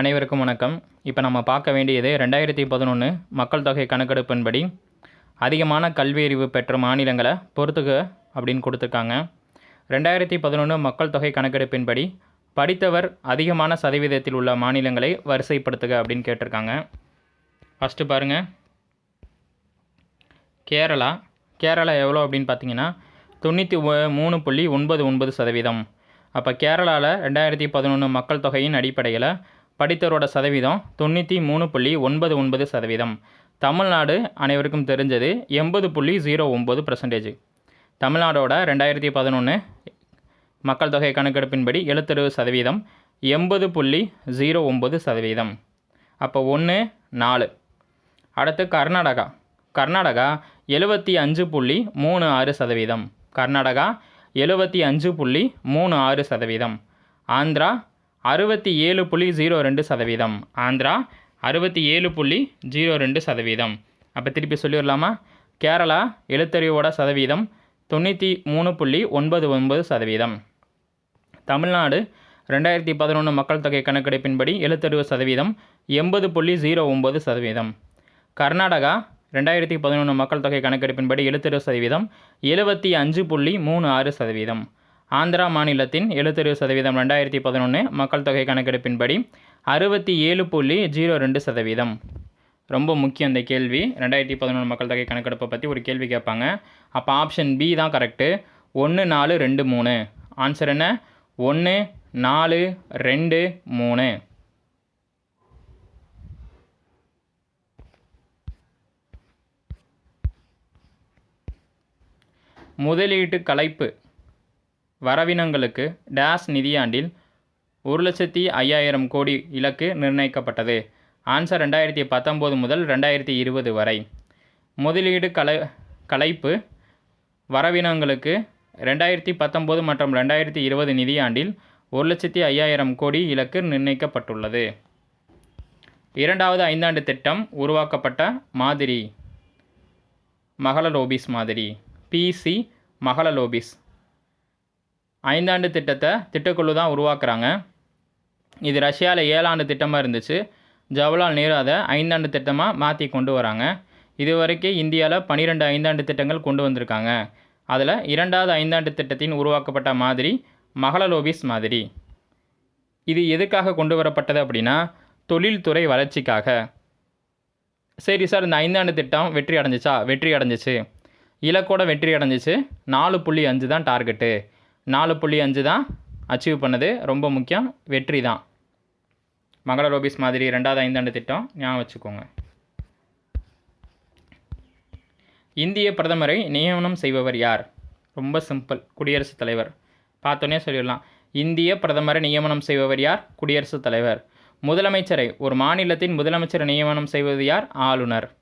அனைவருக்கும் வணக்கம். இப்போ நம்ம பார்க்க வேண்டியது ரெண்டாயிரத்தி பதினொன்று மக்கள் தொகை கணக்கெடுப்பின்படி அதிகமான கல்வி அறிவு பெற்ற மாநிலங்களை பொறுத்துக்க அப்படின்னு கொடுத்துருக்காங்க. ரெண்டாயிரத்தி பதினொன்று மக்கள் தொகை கணக்கெடுப்பின்படி படித்தவர் அதிகமான சதவீதத்தில் உள்ள மாநிலங்களை வரிசைப்படுத்துக அப்படின்னு கேட்டிருக்காங்க. ஃபஸ்ட்டு பாருங்கள் கேரளா. கேரளா எவ்வளோ அப்படின்னு பார்த்தீங்கன்னா தொண்ணூற்றி மூணு புள்ளி ஒன்பது ஒன்பது சதவீதம். அப்போ கேரளாவில் ரெண்டாயிரத்தி பதினொன்று மக்கள் தொகையின் அடிப்படையில் படித்தவரோட சதவீதம் தொண்ணூற்றி மூணு புள்ளி ஒன்பது ஒன்பது சதவீதம். தமிழ்நாடு அனைவருக்கும் தெரிஞ்சது எண்பது புள்ளி ஜீரோ ஒம்பது பர்சன்டேஜ் தமிழ்நாடோட ரெண்டாயிரத்தி பதினொன்று மக்கள் தொகை கணக்கெடுப்பின்படி எழுபத்தெரு சதவீதம் எண்பது புள்ளி ஜீரோ ஒம்பது சதவீதம். அப்போ ஒன்று நாலு. அடுத்து கர்நாடகா. கர்நாடகா எழுபத்தி அஞ்சு புள்ளி மூணு ஆறு சதவீதம். கர்நாடகா எழுபத்தி அஞ்சு புள்ளி மூணு ஆறு சதவீதம். ஆந்திரா அறுபத்தி ஏழு புள்ளி ஜீரோ ரெண்டு சதவீதம். ஆந்திரா அறுபத்தி ஏழு புள்ளி ஜீரோ ரெண்டு சதவீதம். அப்போ திருப்பி சொல்லிடலாமா? கேரளா எழுத்தறிவோட சதவீதம் தொண்ணூற்றி மூணு புள்ளி ஒன்பது ஒன்பது சதவீதம். தமிழ்நாடு ரெண்டாயிரத்தி பதினொன்று மக்கள் தொகை கணக்கெடுப்பின்படி எழுத்தறிவு சதவீதம் எண்பது புள்ளி ஜீரோ ஒம்பது சதவீதம். கர்நாடகா ரெண்டாயிரத்தி பதினொன்று மக்கள் தொகை கணக்கெடுப்பின்படி எழுத்தறிவு சதவீதம் எழுபத்தி அஞ்சு புள்ளி மூணு ஆறு சதவீதம். ஆந்திரா மாநிலத்தின் எழுத்தறிவு சதவீதம் ரெண்டாயிரத்தி பதினொன்று மக்கள் தொகை கணக்கெடுப்பின்படி அறுபத்தி ஏழு புள்ளி ஜீரோ ரெண்டு சதவீதம். ரொம்ப முக்கியம் இந்த கேள்வி. ரெண்டாயிரத்தி பதினொன்று மக்கள் தொகை கணக்கெடுப்பை பற்றி ஒரு கேள்வி கேட்பாங்க. அப்போ ஆப்ஷன் பி தான் கரெக்டு ஒன்று நாலு ரெண்டு மூணு. ஆன்சர் என்ன? ஒன்று நாலு ரெண்டு மூணு. முதலீட்டு கலைப்பு. வரவினங்களுக்கு டேஸ் நிதியாண்டில் ஒரு லட்சத்தி ஐயாயிரம் கோடி இலக்கு நிர்ணயிக்கப்பட்டது. ஆன்சர் ரெண்டாயிரத்தி பத்தொம்போது முதல் ரெண்டாயிரத்தி இருபது வரை. முதலீடு கலை கலைப்பு வரவினங்களுக்கு ரெண்டாயிரத்தி பத்தொம்போது மற்றும் ரெண்டாயிரத்தி இருபது நிதியாண்டில் ஒரு லட்சத்தி ஐயாயிரம் கோடி இலக்கு நிர்ணயிக்கப்பட்டுள்ளது. இரண்டாவது ஐந்தாண்டு திட்டம் உருவாக்கப்பட்ட மாதிரி. மகளலோபிஸ் மாதிரி. பிசி மகளலோபிஸ் ஐந்தாண்டு திட்டத்தை திட்டக்குழு தான் உருவாக்குறாங்க. இது ரஷ்யாவில் ஏழாண்டு திட்டமாக இருந்துச்சு. ஜவஹர்லால் நேரு அதை ஐந்தாண்டு திட்டமாக மாற்றி கொண்டு வராங்க. இது வரைக்கும் இந்தியாவில் பன்னிரெண்டு ஐந்தாண்டு திட்டங்கள் கொண்டு வந்திருக்காங்க. அதில் இரண்டாவது ஐந்தாண்டு திட்டத்தின் உருவாக்கப்பட்ட மாதிரி மகளலோபிஸ் மாதிரி. இது எதுக்காக கொண்டு வரப்பட்டது அப்படின்னா தொழில்துறை வளர்ச்சிக்காக. சரி சார் இந்த ஐந்தாண்டு திட்டம் வெற்றி அடைஞ்சிச்சா? வெற்றி அடைஞ்சிச்சு. இலக்கோட வெற்றி அடைஞ்சிச்சு. நாலு புள்ளி அஞ்சு தான் டார்கெட்டு. நாலு புள்ளி அஞ்சு தான் அச்சீவ் பண்ணது. ரொம்ப முக்கியம். வெற்றி தான். மங்கள ரோபிஸ் மாதிரி ரெண்டாவது ஐந்தாண்டு திட்டம் ஞாபகம் வச்சுக்கோங்க. இந்திய பிரதமரை நியமனம் செய்பவர் யார்? ரொம்ப சிம்பிள் குடியரசுத் தலைவர். பார்த்தோன்னே சொல்லிடலாம். இந்திய பிரதமரை நியமனம் செய்பவர் யார்? குடியரசுத் தலைவர். முதலமைச்சரை ஒரு மாநிலத்தின் முதலமைச்சரை நியமனம் செய்வது யார்? ஆளுநர்.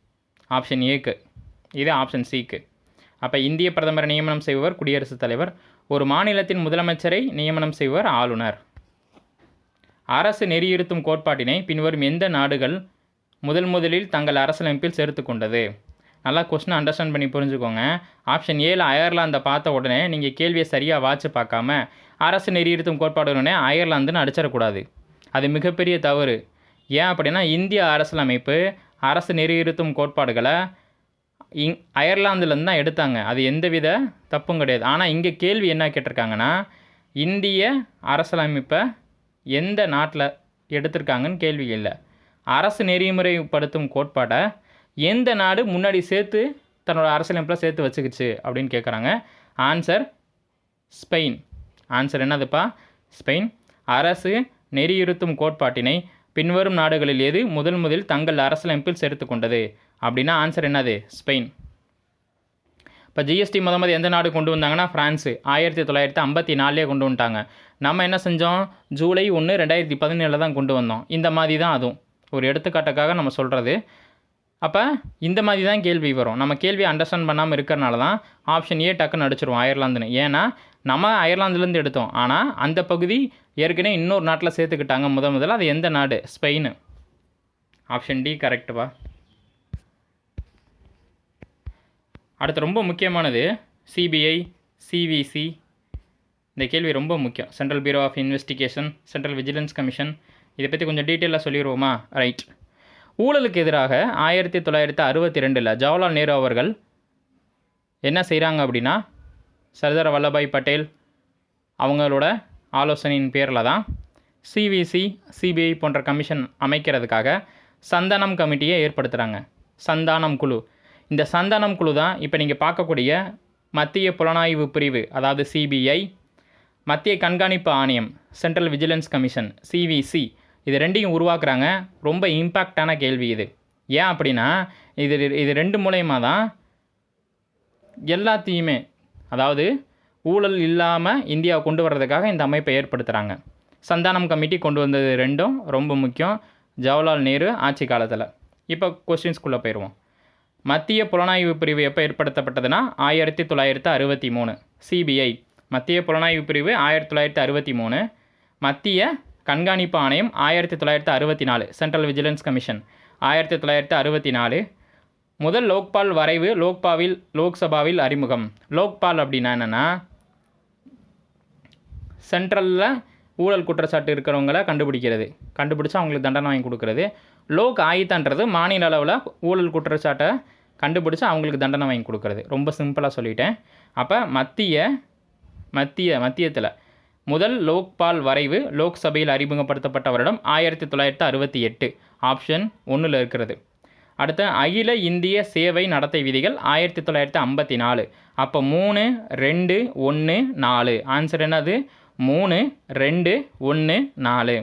ஆப்ஷன் ஏக்கு இது ஆப்ஷன் சிக்கு அப்போ இந்திய பிரதமரை நியமனம் செய்பவர் குடியரசுத் தலைவர் ஒரு மாநிலத்தின் முதலமைச்சரை நியமனம் செய்பவர் ஆளுநர். அரசு நெறியிருத்தும் கோட்பாட்டினை பின்வரும் எந்த நாடுகள் முதல் முதலில் தங்கள் அரசியலமைப்பில் சேர்த்து கொண்டது? நல்லா கொஸ்டின் அண்டர்ஸ்டாண்ட் பண்ணி புரிஞ்சுக்கோங்க. ஆப்ஷன் ஏழு அயர்லாந்தை பார்த்த உடனே நீங்கள் கேள்வியை சரியாக வாட்சி பார்க்காம அரசு நெறியிருத்தும் கோட்பாடுடனே அயர்லாந்துன்னு அடிச்சிடக்கூடாது. அது மிகப்பெரிய தவறு. ஏன் அப்படின்னா இந்திய அரசியலமைப்பு அரசு நெறியிருத்தும் கோட்பாடுகளை இங் அயர்லாந்துலேருந்து தான் எடுத்தாங்க. அது எந்தவித தப்பும் கிடையாது. ஆனால் இங்கே கேள்வி என்ன கேட்டிருக்காங்கன்னா இந்திய அரசியலமைப்பை எந்த நாட்டில் எடுத்திருக்காங்கன்னு கேள்வி இல்லை. அரசு நெறிமுறைப்படுத்தும் கோட்பாடை எந்த நாடு முன்னாடி சேர்த்து தன்னோட அரசியலமைப்பில் சேர்த்து வச்சுக்கிச்சு அப்படின்னு கேட்குறாங்க ஆன்சர் ஸ்பெயின். ஆன்சர் என்னதுப்பா? ஸ்பெயின். அரசு நெறியுறுத்தும் கோட்பாட்டினை பின்வரும் நாடுகளில் எது முதல் முதல் தங்கள் அரசியலமைப்பில் சேர்த்து கொண்டது? அப்படின்னா ஆன்சர் என்னது? ஸ்பெயின். இப்போ ஜிஎஸ்டி முத முத எந்த நாடு கொண்டு வந்தாங்கன்னா ஃப்ரான்ஸு ஆயிரத்தி தொள்ளாயிரத்தி ஐம்பத்தி நாலுலேயே கொண்டு வந்துட்டாங்க. நம்ம என்ன செஞ்சோம்? ஜூலை ஒன்று ரெண்டாயிரத்தி பதினேழில் தான் கொண்டு வந்தோம். இந்த மாதிரி தான் அதுவும். ஒரு எடுத்துக்காட்டுக்காக நம்ம சொல்கிறது அப்போ இந்த மாதிரி தான் கேள்வி வரும். நம்ம கேள்வி அண்டர்ஸ்டாண்ட் பண்ணாமல் இருக்கிறனால தான் ஆப்ஷன் ஏ டக்குன்னு அடிச்சிருவோம் அயர்லாந்துன்னு. ஏன்னா நம்ம அயர்லாந்துலேருந்து எடுத்தோம். ஆனால் அந்த பகுதி ஏற்கனவே இன்னொரு நாட்டில் சேர்த்துக்கிட்டாங்க முத முதல்ல. அது எந்த நாடு? ஸ்பெயின். ஆப்ஷன் டி கரெக்டுப்பா அடுத்து ரொம்ப முக்கியமானது சிபிஐ சிவிசி இந்த கேள்வி ரொம்ப முக்கியம். Central bureau of investigation central vigilance commission இதை பற்றி கொஞ்சம் டீட்டெயிலாக சொல்லிடுவோமா? ரைட் ஊழலுக்கு எதிராக ஆயிரத்தி தொள்ளாயிரத்தி அறுபத்தி ரெண்டில் ஜவஹர்லால் நேரு அவர்கள் என்ன செய்கிறாங்க அப்படின்னா சர்தார் வல்லபாய் பட்டேல் அவங்களோட ஆலோசனையின் பேரில் தான் சிவிசி சிபிஐ போன்ற கமிஷன் அமைக்கிறதுக்காக சந்தானம் கமிட்டியை ஏற்படுத்துகிறாங்க சந்தானம் குழு. இந்த சந்தானம் குழு தான் இப்போ நீங்கள் பார்க்கக்கூடிய மத்திய புலனாய்வு பிரிவு அதாவது சிபிஐ மத்திய கண்காணிப்பு ஆணையம் சென்ட்ரல் விஜிலன்ஸ் கமிஷன் சிவிசி இது ரெண்டையும் உருவாக்குறாங்க. ரொம்ப இம்பேக்டான கேள்வி இது. ஏன் அப்படின்னா இது இது ரெண்டு மூலயமா தான் எல்லாத்தையுமே அதாவது ஊழல் இல்லாமல் இந்தியா கொண்டு வர்றதுக்காக இந்த அமைப்பை ஏற்படுத்துகிறாங்க சந்தானம் கமிட்டி கொண்டு வந்தது ரெண்டும் ரொம்ப முக்கியம். ஜவஹர்லால் நேரு ஆட்சி காலத்தில். இப்போ கொஸ்டின்ஸ்குள்ளே போயிடுவோம் மத்திய புலனாய்வு பிரிவு எப்போ ஏற்படுத்தப்பட்டதுன்னா ஆயிரத்தி தொள்ளாயிரத்து அறுபத்தி மூணு. சிபிஐ மத்திய புலனாய்வு பிரிவு ஆயிரத்தி தொள்ளாயிரத்து அறுபத்தி மூணு. மத்திய கண்காணிப்பு ஆணையம் ஆயிரத்தி தொள்ளாயிரத்து அறுபத்தி நாலு சென்ட்ரல் விஜிலன்ஸ் கமிஷன் ஆயிரத்தி தொள்ளாயிரத்து அறுபத்தி நாலு. முதல் லோக்பால் வரைவு லோக்பாவில் லோக்சபாவில் அறிமுகம். லோக்பால் அப்படின்னா என்னென்னா சென்ட்ரலில் ஊழல் குற்றச்சாட்டு இருக்கிறவங்கள கண்டுபிடிக்கிறது. கண்டுபிடிச்சு அவங்களுக்கு தண்டனை வாங்கி கொடுக்குறது. லோக் ஆயுத்தான்றது மாநில அளவில் ஊழல் குற்றச்சாட்டை கண்டுபிடிச்சு அவங்களுக்கு தண்டனை வாங்கி கொடுக்குறது. ரொம்ப சிம்பிளாக சொல்லிட்டேன். அப்போ மத்திய மத்திய மத்தியத்தில் முதல் லோக்பால் வரைவு லோக்சபையில் அறிமுகப்படுத்தப்பட்ட வருடம் ஆயிரத்தி தொள்ளாயிரத்து அறுபத்தி எட்டு. ஆப்ஷன் ஒன்றில் இருக்கிறது. அடுத்து அகில இந்திய சேவை நடத்தை விதிகள் ஆயிரத்தி தொள்ளாயிரத்தி ஐம்பத்தி நாலு. அப்போ மூணு ரெண்டு ஒன்று நாலு. ஆன்சர் என்னது? மூணு ரெண்டு ஒன்று நாலு.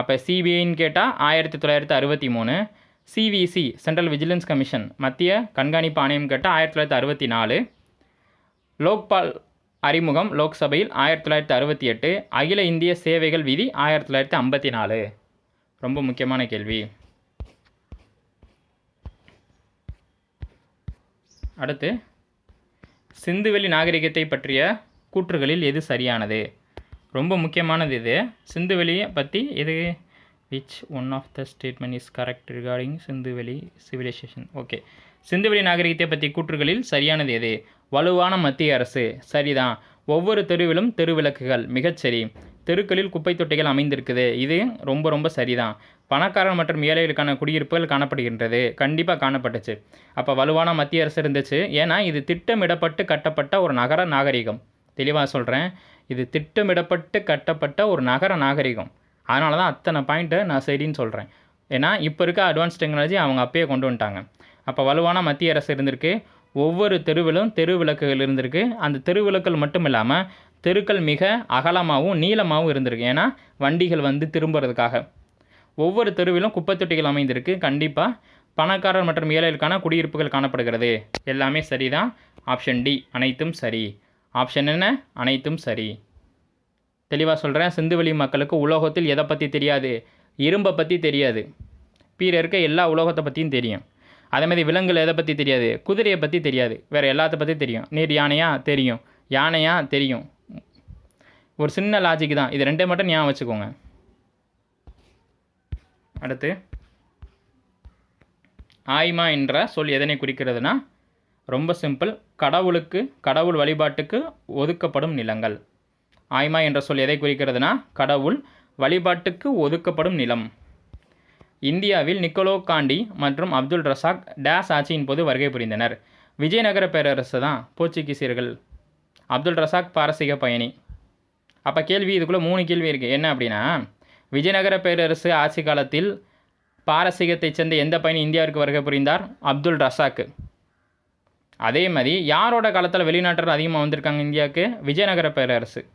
அப்போ சிபிஐன்னு கேட்டால் ஆயிரத்தி தொள்ளாயிரத்தி அறுபத்தி மூணு. சிவிசி சென்ட்ரல் விஜிலன்ஸ் கமிஷன் மத்திய கண்காணிப்பு ஆணையம் கேட்டால் ஆயிரத்தி தொள்ளாயிரத்தி அறுபத்தி நாலு. லோக்பால் அறிமுகம் லோக்சபையில் ஆயிரத்தி தொள்ளாயிரத்தி அறுபத்தி எட்டு. அகில இந்திய சேவைகள் விதி ஆயிரத்தி தொள்ளாயிரத்தி ஐம்பத்தி நாலு. ரொம்ப முக்கியமான கேள்வி. அடுத்து சிந்துவெளி நாகரிகத்தை பற்றிய கூற்றுகளில் எது சரியானது? ரொம்ப முக்கியமானது இது. சிந்துவெளியை பற்றி எது? Which one of the statement is correct regarding Sindhuveli civilization okay சிந்துவெளி நாகரிகத்தை பற்றி கூற்றுகளில் சரியானது எது? வலுவான மத்திய அரசு. சரிதான். ஒவ்வொரு தெருவிலும் தெருவிளக்குகள். மிகச்சரி தெருக்களில் குப்பை தொட்டிகள் அமைந்திருக்குது. இது ரொம்ப ரொம்ப சரிதான். பணக்காரர் மற்றும் ஏழைகளுக்கான குடியிருப்புகள் காணப்படுகின்றது. கண்டிப்பாக காணப்பட்டுச்சு. அப்போ வலுவான மத்திய அரசு இருந்துச்சு. ஏன்னா இது திட்டமிடப்பட்டு கட்டப்பட்ட ஒரு நகர நாகரிகம். தெளிவாக சொல்கிறேன் இது திட்டமிடப்பட்டு கட்டப்பட்ட ஒரு நகர நாகரிகம். அதனால தான் அத்தனை பாயிண்ட்டை நான் சரின்னு சொல்கிறேன் ஏன்னா இப்போ இருக்க அட்வான்ஸ் டெக்னாலஜி அவங்க அப்பயே கொண்டு வந்துட்டாங்க. அப்போ வலுவான மத்திய அரசு இருந்திருக்கு. ஒவ்வொரு தெருவிலும் தெரு விளக்குகள் இருந்திருக்கு. அந்த தெருவிளக்குகள் மட்டும் இல்லாமல் தெருக்கள் மிக அகலமாகவும் நீளமாகவும் இருந்திருக்கு. ஏன்னா வண்டிகள் வந்து திரும்புறதுக்காக. ஒவ்வொரு தெருவிலும் குப்பை தொட்டிகள் அமைந்திருக்கு. கண்டிப்பாக பணக்காரர் மற்றும் ஏழைகளுக்கான குடியிருப்புகள் காணப்படுகிறது. எல்லாமே சரிதான். ஆப்ஷன் டி அனைத்தும் சரி. ஆப்ஷன் என்ன? அனைத்தும் சரி. தெளிவாக சொல்கிறேன் சிந்துவெளி மக்களுக்கு உலோகத்தில் எதை பற்றி தெரியாது? இரும்பை பற்றி தெரியாது. பீர இருக்க எல்லா உலோகத்தை பற்றியும் தெரியும். அதே மாதிரி விலங்குகள் எதை பற்றி தெரியாது? குதிரையை பற்றி தெரியாது. வேறு எல்லாத்த பற்றி தெரியும். நீர் யானையாக தெரியும். யானையாக தெரியும். ஒரு சின்ன லாஜிக் தான். இது ரெண்டே மட்டும் ஞாபகம் வச்சுக்கோங்க. அடுத்து ஆய்மா என்ற சொல் எதனை குறிக்கிறதுனா ரொம்ப சிம்பிள் கடவுளுக்கு கடவுள் வழிபாட்டுக்கு ஒதுக்கப்படும் நிலங்கள். ஆய்மா என்ற சொல் எதை குறிக்கிறதுனா கடவுள் வழிபாட்டுக்கு ஒதுக்கப்படும் நிலம். இந்தியாவில் நிக்கோலோ காண்டி மற்றும் அப்துல் ரசாக் டேஸ் ஆட்சியின் போது வருகை புரிந்தனர். விஜயநகர பேரரசு தான் போர்ச்சுகீசியர்கள். அப்துல் ரசாக் பாரசீக பயணி. அப்போ கேள்வி இதுக்குள்ளே மூணு கேள்வி இருக்குது என்ன அப்படின்னா விஜயநகர பேரரசு ஆட்சி காலத்தில் பாரசீகத்தைச் சேர்ந்த எந்த பயணி இந்தியாவிற்கு வருகை புரிந்தார்? அப்துல் ரசாக்கு. அதே மாதிரி யாரோட காலத்தில் வெளிநாட்டர் அதிகமாக வந்திருக்காங்க இந்தியாவுக்கு? விஜயநகர பேரரசு.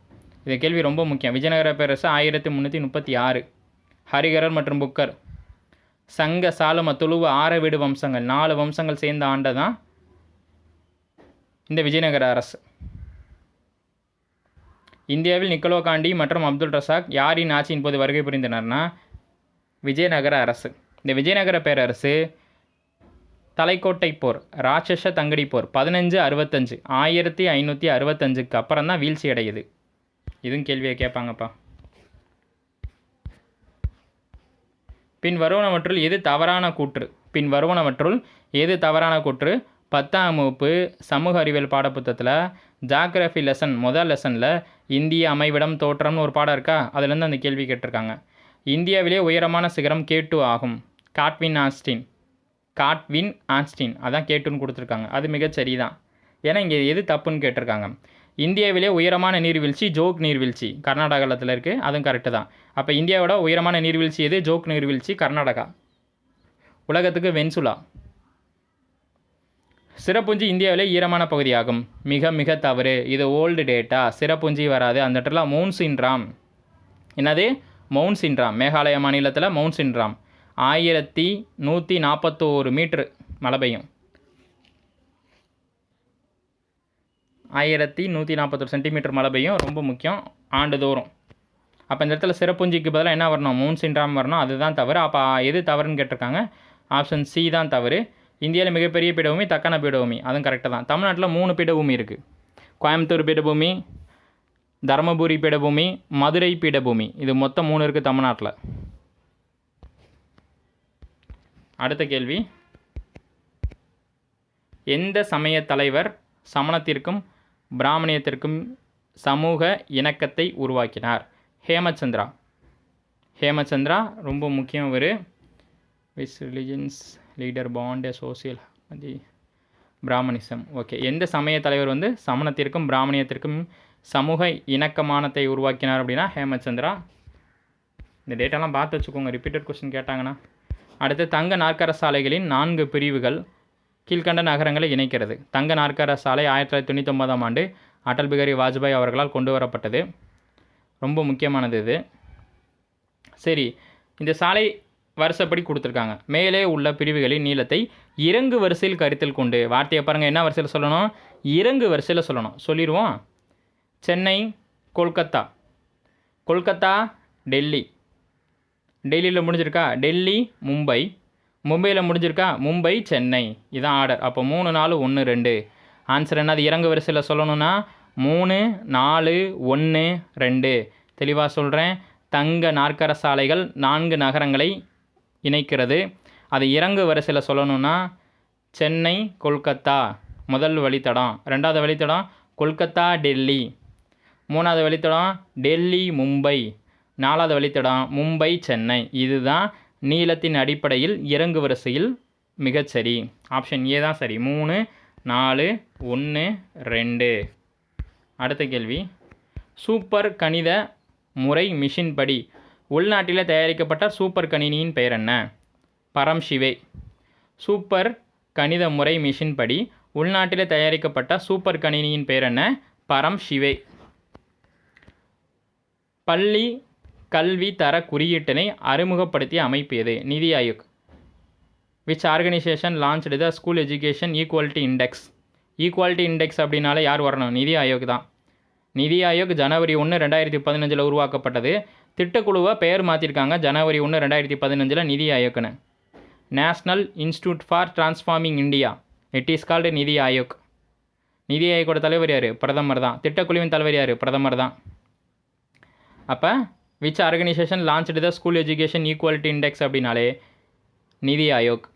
இந்த கேள்வி ரொம்ப முக்கியம். விஜயநகர பேரரசு ஆயிரத்தி முந்நூற்றி முப்பத்தி ஆறு. ஹரிகரர் மற்றும் புக்கர். சங்க சாலம துளுவ ஆரவீடு வம்சங்கள். நாலு வம்சங்கள் சேர்ந்த ஆண்டு தான் இந்த விஜயநகர அரசு. இந்தியாவில் நிக்கலோ காண்டி மற்றும் அப்துல் ரசாக் யாரின் ஆட்சியின் போது வருகை புரிந்தனர்னா விஜயநகர அரசு. இந்த விஜயநகர பேரரசு தலைக்கோட்டை போர் ராட்சச தங்கடி போர் பதினஞ்சு அறுபத்தஞ்சு ஆயிரத்தி ஐநூற்றி அறுபத்தஞ்சுக்கு அப்புறம் தான் வீழ்ச்சி அடையுது. இதுவும் கேள்வியை கேட்பாங்கப்பா. பின் வருவனவற்றுள் எது தவறான கூற்று? பின் வருவனவற்றுள் எது தவறான கூற்று? பத்தாம் வகுப்பு சமூக அறிவியல் பாடப்புத்தகத்தில் ஜாகிரஃபி லெசன் முதல் லெசனில் இந்திய அமைவிடம் தோற்றம்னு ஒரு பாடம் இருக்கா? அதுலேருந்து அந்த கேள்வி கேட்டிருக்காங்க. இந்தியாவிலே உயரமான சிகரம் கேட்டு ஆகும். Godwin Austen Godwin Austen. அதான் கேட்டுன்னு கொடுத்துருக்காங்க. அது மிகச்சரி சரிதான். ஏன்னா இங்கே எது தப்புன்னு கேட்டிருக்காங்க. இந்தியாவிலே உயரமான நீர்வீழ்ச்சி ஜோக் நீர்வீழ்ச்சி. கர்நாடகாவில் இருக்குது அதுவும் கரெக்டு தான். அப்போ இந்தியாவோட உயரமான நீர்வீழ்ச்சி எது? ஜோக் நீர்வீழ்ச்சி கர்நாடகா. உலகத்துக்கு வென்சுலா சிறப்புஞ்சி இந்தியாவிலே ஈரமான பகுதியாகும். மிக மிக தவறு. இது ஓல்டு டேட்டா. சிறப்புஞ்சி வராது. அந்த இடத்துல மவுண்ட் சின்ராம். என்னது? மவுண்ட் சின்ராம். மேகாலய மாநிலத்தில் மவுண்ட் சின்ராம். ஆயிரத்தி நூற்றி நாற்பத்தோரு மீட்ரு மழை பெய்யும். ஆயிரத்தி நூற்றி நாற்பத்தொரு சென்டிமீட்டர் மழை பெய்யும். ரொம்ப முக்கியம். ஆண்டுதோறும். அப்போ இந்த இடத்துல சிறப்புஞ்சிக்கு பதிலாக என்ன வரணும்? மவுண்ட் சின்ராம் வரணும். அதுதான் தவறு. அப்போ எது தவறுன்னு கேட்டிருக்காங்க? ஆப்ஷன் சி தான் தவறு. இந்தியாவில் மிகப்பெரிய பீடபூமி தக்கான பீடபூமி. அதுவும் கரெக்டாக தான். தமிழ்நாட்டில் மூணு பீடபூமி இருக்குது கோயம்புத்தூர் பீடபூமி தருமபுரி பீடபூமி மதுரை பீடபூமி. இது மொத்தம் மூணு இருக்குது தமிழ்நாட்டில். அடுத்த கேள்வி. எந்த சமய தலைவர் சமணத்திற்கும் பிராமணியத்திற்கும் சமூக இணக்கத்தை உருவாக்கினார்? ஹேமச்சந்திரா. ஹேமச்சந்திரா ரொம்ப முக்கியம் ஒரு which religions leader founded social the Brahmanism. Okay எந்த சமய தலைவர் வந்து சமணத்திற்கும் பிராமணியத்திற்கும் சமூக இணக்கமானத்தை உருவாக்கினார் அப்படின்னா ஹேமச்சந்திரா இந்த டேட்டாலாம் பார்த்து வச்சுக்கோங்க ரிப்பீட்டட் கொஸ்டின் கேட்டாங்கன்னா. அடுத்து தங்க நாற்கர சாலைகளின் நான்கு பிரிவுகள் கீழ்கண்ட நகரங்களை இணைக்கிறது. தங்க நாற்கர சாலை ஆயிரத்தி தொள்ளாயிரத்தி தொண்ணூத்தொம்பதாம் ஆண்டு அடல் பிகாரி வாஜ்பாய் அவர்களால் கொண்டு வரப்பட்டது. ரொம்ப முக்கியமானது இது. சரி இந்த சாலை வரிசைப்படி கொடுத்துருக்காங்க. மேலே உள்ள பிரிவுகளின் நீளத்தை இறங்கு வரிசையில் கருத்தில் கொண்டு வார்த்தையை பாருங்கள் என்ன வரிசையில் சொல்லணும்? இறங்கு வரிசையில் சொல்லணும். சொல்லிடுவோம். சென்னை கொல்கத்தா. கொல்கத்தா டெல்லி. டெல்லியில் முடிஞ்சிருக்கா? டெல்லி மும்பை. மும்பையில் முடிஞ்சிருக்கா? மும்பை சென்னை. இதான் ஆர்டர். அப்போ மூணு நாலு ஒன்று ரெண்டு. ஆன்சர் என்னது? இறங்கு வரிசையில் சொல்லணும்னா மூணு நாலு ஒன்று ரெண்டு. தெளிவாக சொல்கிறேன் தங்க நாற்கர சாலைகள் நான்கு நகரங்களை இணைக்கிறது. அது இறங்கு வரிசையில் சொல்லணும்னா சென்னை கொல்கத்தா முதல் வழித்தடம். ரெண்டாவது வழித்தடம் கொல்கத்தா டெல்லி. மூணாவது வழித்தடம் டெல்லி மும்பை. நாலாவது வழித்தடம் மும்பை சென்னை. இதுதான் நீளத்தின் அடிப்படையில் இறங்கு வரிசையில் மிகச்சரி ஆப்ஷன் ஏ தான் சரி. மூணு நாலு ஒன்று ரெண்டு. அடுத்த கேள்வி. சூப்பர் கணித முறை மிஷின் படி உள்நாட்டில் தயாரிக்கப்பட்ட சூப்பர் கணினியின் பெயர் என்ன? பரம் சிவே சூப்பர் கணித முறை மிஷின் படி உள்நாட்டில் தயாரிக்கப்பட்ட சூப்பர் கணினியின் பெயர் என்ன? பரம் சிவே பள்ளி கல்வி தர குறியீட்டினை அறிமுகப்படுத்திய அமைப்பு எது? NITI Aayog. Which organization launched the school education equality index equality index அப்படின்னால யார் வரணும்? நிதி ஆயோக் தான். நிதி ஆயோக் ஜனவரி ஒன்று ரெண்டாயிரத்தி பதினஞ்சில் உருவாக்கப்பட்டது. திட்டக்குழுவை பெயர் மாற்றிருக்காங்க ஜனவரி ஒன்று ரெண்டாயிரத்தி பதினஞ்சில் NITI ஆயோக்னு. National institute for transforming India. It is called NITI Aayog. NITI ஆயோக்கோட தலைவர் யார்? பிரதமர் தான். திட்டக்குழுவின் தலைவர் யார்? பிரதமர் தான். அப்போ which organization launched the school education equality index அப்படின்னாலே நிதி ஆயோக்.